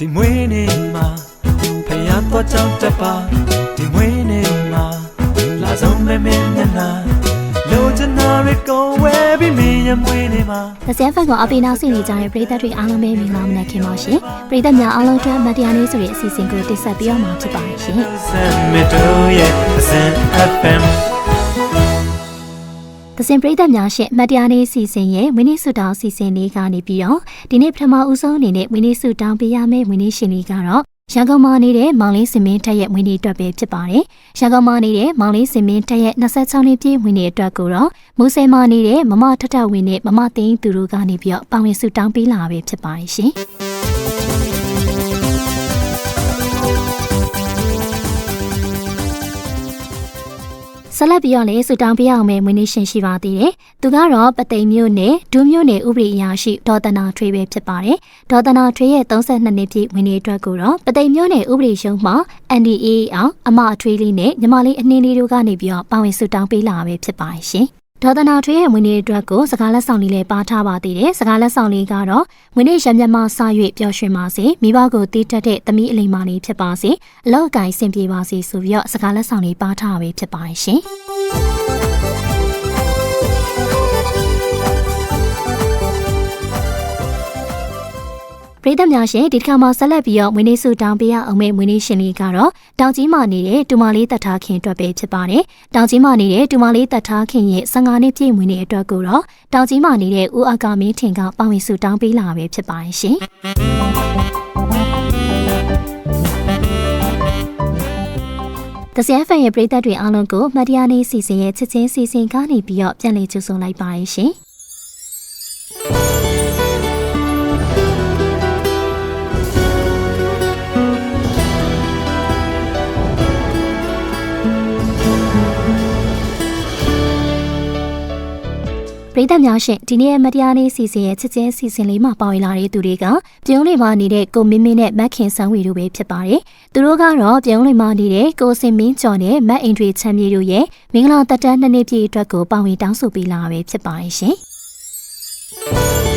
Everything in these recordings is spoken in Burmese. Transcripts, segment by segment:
ဒီမွေးနေ့မှာဖယားတော့ကြောက်တပါဒီမွေးနေ့မှာလာဆောင်မဲမဲမျက်နှာလိုချင်တာတွေကုန်ဝဲပြီးမင်းရဲ့မွေးနေ့မှာ။တစ်ဆက်ဖက်ကိုအပိနောက်ဆင်နေကြတဲ့ပရိသတ်တွေအားလုံးပဲမင်္ဂလာမနက်ခင်းပါရှင်။ပရိသတ်များအားလုံးအတွက်မတရားနေ့ဆိုတဲ့အစီအစဉ်ကိုတင်ဆက်ပေးအောင်မှာဖြစ်ပါတယ်ရှင်။ သစင်ပရိသတ်များရှင်မတရားလေးစီစဉ်ရဲ့ဝင်းနေစုတောင်းစီစဉ်လေးကနေပြီးတော့ဒီနေ့ပထမဦးဆုံးအနေနဲ့ဝင်းနေစုတောင်းပေးရမယ့်ဝင်းနေရှင်လေးကတော့ရန်ကုန်မှာနေတဲ့မောင်လေးစင်မင်းတက်ရဲ့ဝင်းနေအတွက်ပဲဖြစ်ပါတယ်။ရန်ကုန်မှာနေတဲ့မောင်လေးစင်မင်းတက်ရဲ့26နှစ်ပြည့်ဝင်းနေအတွက်ကိုတော့မူဆယ်မှာနေတဲ့မမထထဝင်းနဲ့မမသိန်းသူတို့ကနေပြီးတော့ပါဝင်စုတောင်းပေးလာပဲဖြစ်ပါတယ်ရှင်။ ဆက်လက်ပြီးတော့လည်းဆူတောင်းပေးအောင်မယ်မွေးနေ့ရှင်ရှိပါသေးတယ်။သူကတော့ပသိမ်မြို့နယ်ဒူးမြို့နယ်ဥပဒေအရာရှိဒေါ်တနာထွေးပဲဖြစ်ပါတယ်။ဒေါ်တနာထွေးရဲ့32နှစ်ပြည့်မွေးနေ့အတွက်ကိုတော့ပသိမ်မြို့နယ်ဥပဒေရှုံးမှာ NDA အောင်အမအထွေးလေးနဲ့ညီမလေးအနှင်းလေးတို့ကနေပြီးတော့ပါဝင်ဆူတောင်းပေးလာပဲဖြစ်ပါတယ်ရှင်။ ဒေါ်တနာထွေးရဲ့မွေးနေ့အတွက်ကိုစကားလက်ဆောင်လေးလည်းပါထားပါသေးတယ်။စကားလက်ဆောင်လေးကတော့မွေးနေ့ရမျက်မှစ၍ပျော်ရွှင်ပါစေ။မိဘကိုတည်တတ်တဲ့သမီးအလိမ္မာလေးဖြစ်ပါစေ။အလောက်အကိုင်းဆင်ပြေပါစေဆိုပြီးတော့စကားလက်ဆောင်လေးပါထားပဲဖြစ်ပါတယ်ရှင်။ ပရိသတ်များရှင်ဒီတစ်ခါမှာဆက်လက်ပြီးတော့မွေးနေ့စုတောင်းပေးရအောင်မယ့်မွေးနေ့ရှင်လေးကတော့တောင်ကြီးမှာနေတဲ့တူမလေးတတ်ထားခင်အတွက်ပဲဖြစ်ပါတယ်။တောင်ကြီးမှာနေတဲ့တူမလေးတတ်ထားခင်ရဲ့15နှစ်ပြည့်မွေးနေ့အတွက်ကိုတော့တောင်ကြီးမှာနေတဲ့ဦးအကာမင်းထင်ကပါဝင်စုတောင်းပေးလာပဲဖြစ်ပါတယ်ရှင်။တစရဖန်ရဲ့ပရိသတ်တွေအားလုံးကိုမတရားနေ့စီစဉ်ရဲ့ချစ်ချင်းစီစဉ်ကနေပြီးတော့ပြန်လည်ကြိုဆိုလိုက်ပါရရှင်။ ပရိသတ်များရှင်ဒီနေ့ရဲ့မတရားနေ့စီစဉ်ရဲ့ချစ်ချင်းစီစဉ်လေးမှာပါဝင်လာတဲ့သူတွေကပြုံးလေးမှာနေတဲ့ကိုမင်းမင်းနဲ့မက်ခင်ဆန်းဝီတို့ပဲဖြစ်ပါတယ်။သူတို့ကတော့ပြုံးလေးမှာနေတဲ့ကိုစင်မင်းကျော်နဲ့မက်အင်ဒရီချမ်းမြေတို့ရဲ့မင်္ဂလာတက်တန်းနှစ်နှစ်ပြည့်အတွက်ကိုပါဝင်တောင်းဆိုပေးလာပဲဖြစ်ပါတယ်ရှင်။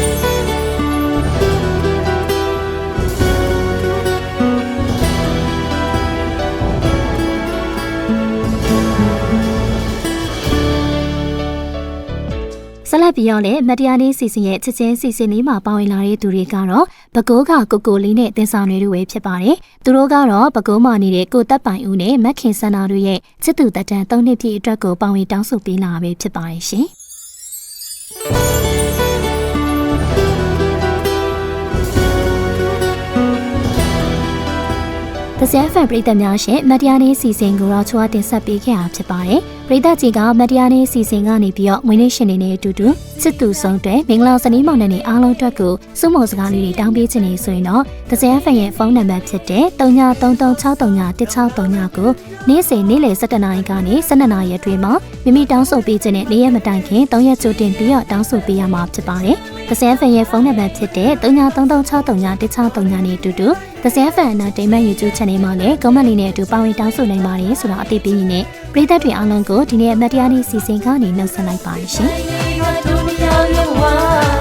ဆက်လက်ပြီးတော့လည်းမတရားနေ့စီစဉ်ရဲ့ချက်ချင်းစီစဉ်လေးမှာပါဝင်လာတဲ့သူတွေကတော့ဘကိုးကကိုကိုလေးနဲ့တင်ဆောင်နေတို့ပဲဖြစ်ပါတယ်။သူတို့ကတော့ဘကိုးမာနေတဲ့ကိုတက်ပိုင်ဦးနဲ့မက်ခင်ဆန္ဒတို့ရဲ့ချစ်သူတက်တန်၃နှစ်ပြည့်အတွက်ကိုပါဝင်တောင်းဆိုပေးလာပဲဖြစ်ပါတယ်ရှင်။ တစရဖန်ပရိသတ်များရှင်မတရားနေ့စီစဉ်ကိုတော့ချွာတင်ဆက်ပေးခဲ့တာဖြစ်ပါတယ်။ပရိသတ်ကြီးကမတရားနေ့စီစဉ်ကနေပြီးတော့ငွေနေ့ရှင်နေနဲ့အတူတူစစ်သူဆုံးတဲ့မင်္ဂလာစနေမောင်နှံနေအားလုံးအတွက်ကိုစုမုံစကားလေးတွေတောင်းပေးခြင်းနေဆိုရင်တော့တစရဖန်ရဲ့ဖုန်းနံပါတ်ဖြစ်တဲ့3933631639ကိုနေ့စဉ်နေ့လယ်7:00နာရီကနေ12:00နာရီအတွင်းမှာမိမိတောင်းဆိုပေးခြင်းနဲ့နေ့ရက်မတိုင်ခင်3ရက်ကြိုတင်ပြီးတော့တောင်းဆိုပေးရမှာဖြစ်ပါတယ်။တစရဖန်ရဲ့ဖုန်းနံပါတ်ဖြစ်တဲ့3933631639နဲ့အတူတူ The Sam Fan Entertainment YouTube Channel မှာလည်း comment လေးနဲ့အတူပါဝင်တောင်းဆိုနိုင်ပါတယ်ဆိုတော့အသိပေးရင်းနဲ့ပရိသတ်တွေအားလုံးကိုဒီနေ့အမတ်တရားနေ့စီစဉ်ကနေနှုတ်ဆက်လိုက်ပါရရှင်။